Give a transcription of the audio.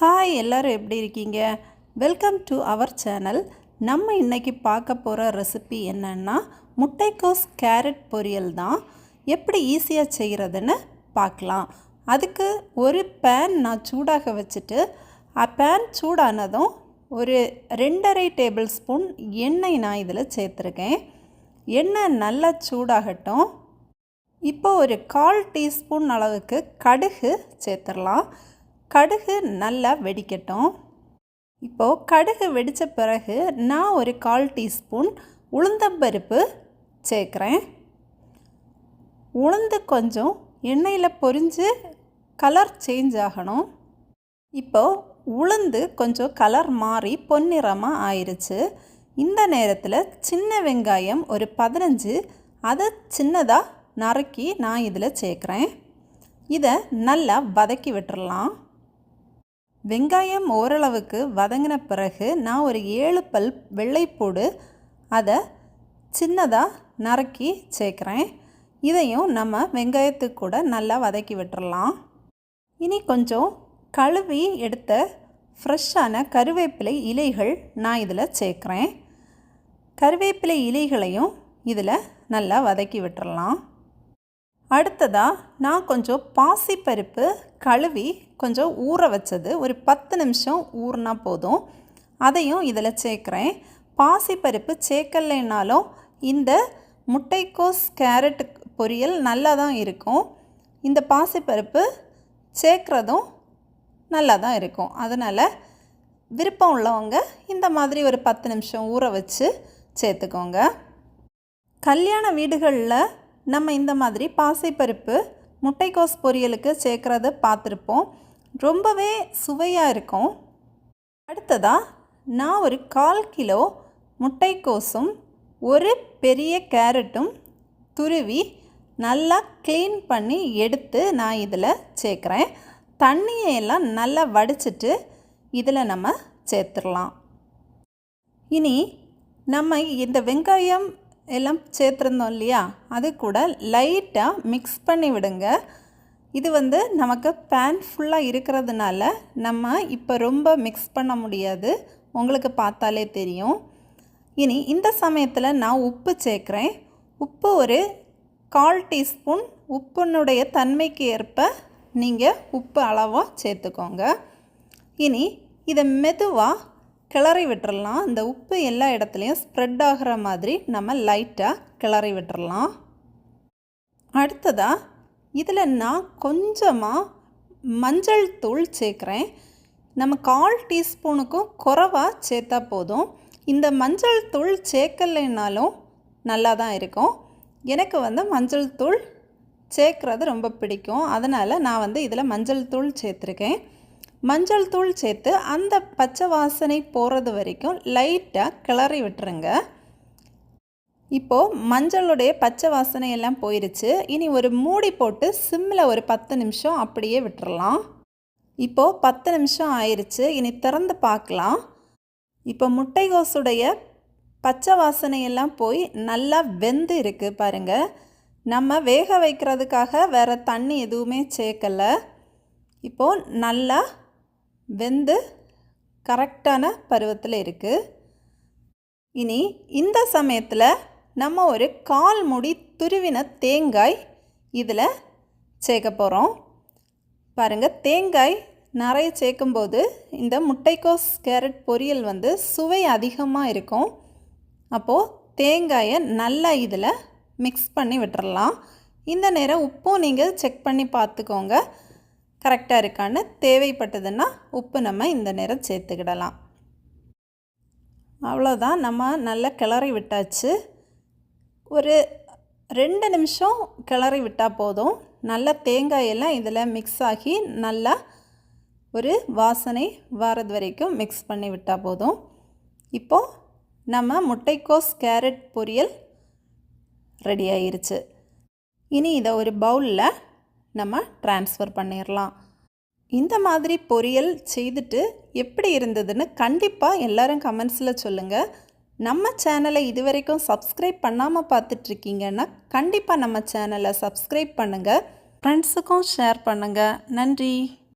Hi எல்லோரும் எப்படி இருக்கீங்க? வெல்கம் டு அவர் சேனல் நம்ம இன்றைக்கி பார்க்க போகிற ரெசிபி என்னென்னா முட்டைக்கோஸ் கேரட் பொரியல் தான். எப்படி ஈஸியாக செய்கிறதுன்னு பார்க்கலாம். அதுக்கு ஒரு பேன் நான் சூடாக வச்சுட்டு பேன் சூடானதும் ஒரு ரெண்டரை டேபிள் ஸ்பூன் எண்ணெய் நான் இதில் சேர்த்துருக்கேன். எண்ணெய் நல்லா சூடாகட்டும். இப்போ ஒரு கால் டீஸ்பூன் அளவுக்கு கடுகு சேர்த்துடலாம் கடுகு நல்லா வெடிக்கட்டும். இப்போது கடுகு வெடித்த பிறகு நான் ஒரு கால் டீஸ்பூன் உளுந்தம்பருப்பு சேர்க்குறேன். உளுந்து கொஞ்சம் எண்ணெயில் பொரிஞ்சு கலர் சேஞ்ச் ஆகணும். இப்போது உளுந்து கொஞ்சம் கலர் மாறி பொன்னிறமாக ஆயிடுச்சு இந்த நேரத்தில் சின்ன வெங்காயம் ஒரு பதினஞ்சு அதை சின்னதாக நறுக்கி நான் இதில் சேர்க்குறேன். இதை நல்லா வதக்கி விட்டுடலாம் வெங்காயம் ஓரளவுக்கு வதங்கின பிறகு நான் ஒரு ஏழு பல் வெள்ளைப்பூடு அதை சின்னதாக நறுக்கி சேர்க்குறேன். இதையும் நம்ம வெங்காயத்துக்கு கூட நல்லா வதக்கி விட்டுறலாம். இனி கொஞ்சம் கழுவி எடுத்த ஃப்ரெஷ்ஷான கருவேப்பிலை இலைகள் நான் இதில் சேர்க்குறேன். கருவேப்பிலை இலைகளையும் இதில் நல்லா வதக்கி விட்டுறலாம். அடுத்ததாக நான் கொஞ்சம் பாசிப்பருப்பு கழுவி கொஞ்சம் ஊற வச்சது. ஒரு பத்து நிமிஷம் ஊறினா போதும். அதையும் இதில் சேர்க்குறேன். பாசிப்பருப்பு சேர்க்கலைனாலும் இந்த முட்டைக்கோஸ் கேரட் பொரியல் நல்லா தான் இருக்கும். இந்த பாசிப்பருப்பு சேர்க்குறதும் நல்லா தான் இருக்கும். அதனால் விருப்பம் உள்ளவங்க இந்த மாதிரி ஒரு பத்து நிமிஷம் ஊற வச்சு சேர்த்துக்கோங்க. கல்யாண வீடுகளில் நம்ம இந்த மாதிரி பாசைப்பருப்பு முட்டைக்கோஸ் பொரியலுக்கு சேர்க்குறத பார்த்துருப்போம். ரொம்பவே சுவையாக இருக்கும். அடுத்ததாக நான் ஒரு கால் கிலோ முட்டைக்கோஸும் ஒரு பெரிய கேரட்டும் துருவி நல்லா க்ளீன் பண்ணி எடுத்து நான் இதில் சேர்க்குறேன். தண்ணியை எல்லாம் நல்லா வடிச்சிட்டு இதில் நம்ம சேர்த்துடலாம். இனி நம்ம இந்த வெங்காயம் எல்லாம் சேர்த்துருந்தோம் இல்லையா? அது கூட லைட்டாக மிக்ஸ் பண்ணி விடுங்க. இது வந்து நமக்கு பேன் ஃபுல்லாக இருக்கிறதுனால நம்ம இப்போ ரொம்ப மிக்ஸ் பண்ண முடியாது. உங்களுக்கு பார்த்தாலே தெரியும். இனி இந்த சமயத்தில் நான் உப்பு சேர்க்குறேன். உப்பு ஒரு கால் டீஸ்பூன் உப்புனுடைய தன்மைக்கு ஏற்ப நீங்கள் உப்பு அளவாக சேர்த்துக்கோங்க. இனி இதை மெதுவாக கிளறி விட்டுறலாம். இந்த உப்பு எல்லா இடத்துலையும் ஸ்ப்ரெட் ஆகிற மாதிரி நம்ம லைட்டாக கிளறி விட்டுறலாம். அடுத்ததாக இதில் நான் கொஞ்சமாக மஞ்சள் தூள் சேர்க்குறேன். நம்ம கால் டீஸ்பூனுக்கும் குறவாக சேர்த்தா போதும். இந்த மஞ்சள் தூள் சேர்க்கலைனாலும் நல்லா தான் இருக்கும். எனக்கு வந்து மஞ்சள் தூள் சேர்க்குறது ரொம்ப பிடிக்கும். அதனால் நான் வந்து இதில் மஞ்சள் தூள் சேர்த்துருக்கேன். மஞ்சள் தூள் சேர்த்து அந்த பச்சை வாசனை போகிறது வரைக்கும் லைட்டாக கிளறி விட்டுருங்க. இப்போது மஞ்சளுடைய பச்சை வாசனை எல்லாம் போயிருச்சு. இனி ஒரு மூடி போட்டு சிம்மில் ஒரு பத்து நிமிஷம் அப்படியே விட்டுறலாம். இப்போது பத்து நிமிஷம் ஆயிடுச்சு இனி திறந்து பார்க்கலாம். இப்போ முட்டைகோசுடைய பச்சை வாசனையெல்லாம் போய் நல்லா வெந்து இருக்குது பாருங்கள் நம்ம வேக வைக்கிறதுக்காக வேறு தண்ணி எதுவுமே சேர்க்கலை. இப்போது நல்லா வெந்து கரெக்டான பருவத்தில் இருக்குது இனி இந்த சமயத்தில் நம்ம ஒரு கால் முடி துருவின தேங்காய் இதில் சேர்க்க போகிறோம் பாருங்கள் தேங்காய் நிறைய சேர்க்கும்போது இந்த முட்டைக்கோஸ் கேரட் பொரியல் வந்து சுவை அதிகமாக இருக்கும். அப்போது தேங்காயை நல்லா இதில் மிக்ஸ் பண்ணி விட்டுறலாம். இந்த நேரம் உப்பும் நீங்கள் செக் பண்ணி பார்த்துக்கோங்க. கரெக்டாக இருக்கான்னு தேவைப்பட்டதுன்னா உப்பு நம்ம இந்த நேரம் சேர்த்துக்கிடலாம். அவ்வளோதான் நம்ம நல்லா கிளறி விட்டாச்சு. ஒரு ரெண்டு நிமிஷம் கிளறி விட்டால் போதும். நல்லா தேங்காயெல்லாம் இதில் மிக்ஸ் ஆகி நல்லா ஒரு வாசனை வாரது வரைக்கும் மிக்ஸ் பண்ணி விட்டால் போதும். இப்போது நம்ம முட்டைக்கோஸ் கேரட் பொரியல் ரெடி ஆயிருச்சு. இனி இதை ஒரு பவுலில் நம்ம ட்ரான்ஸ்ஃபர் பண்ணிடலாம் இந்த மாதிரி பொரியல் செய்துட்டு எப்படி இருந்ததுன்னு கண்டிப்பாக எல்லோரும் கமெண்ட்ஸில் சொல்லுங்கள் நம்ம சேனலை இது வரைக்கும் சப்ஸ்கிரைப் பண்ணாமல் பார்த்துட்ருக்கீங்கன்னா கண்டிப்பாக நம்ம சேனலை சப்ஸ்கிரைப் பண்ணுங்கள் ஃப்ரெண்ட்ஸுக்கும் ஷேர் பண்ணுங்கள் நன்றி.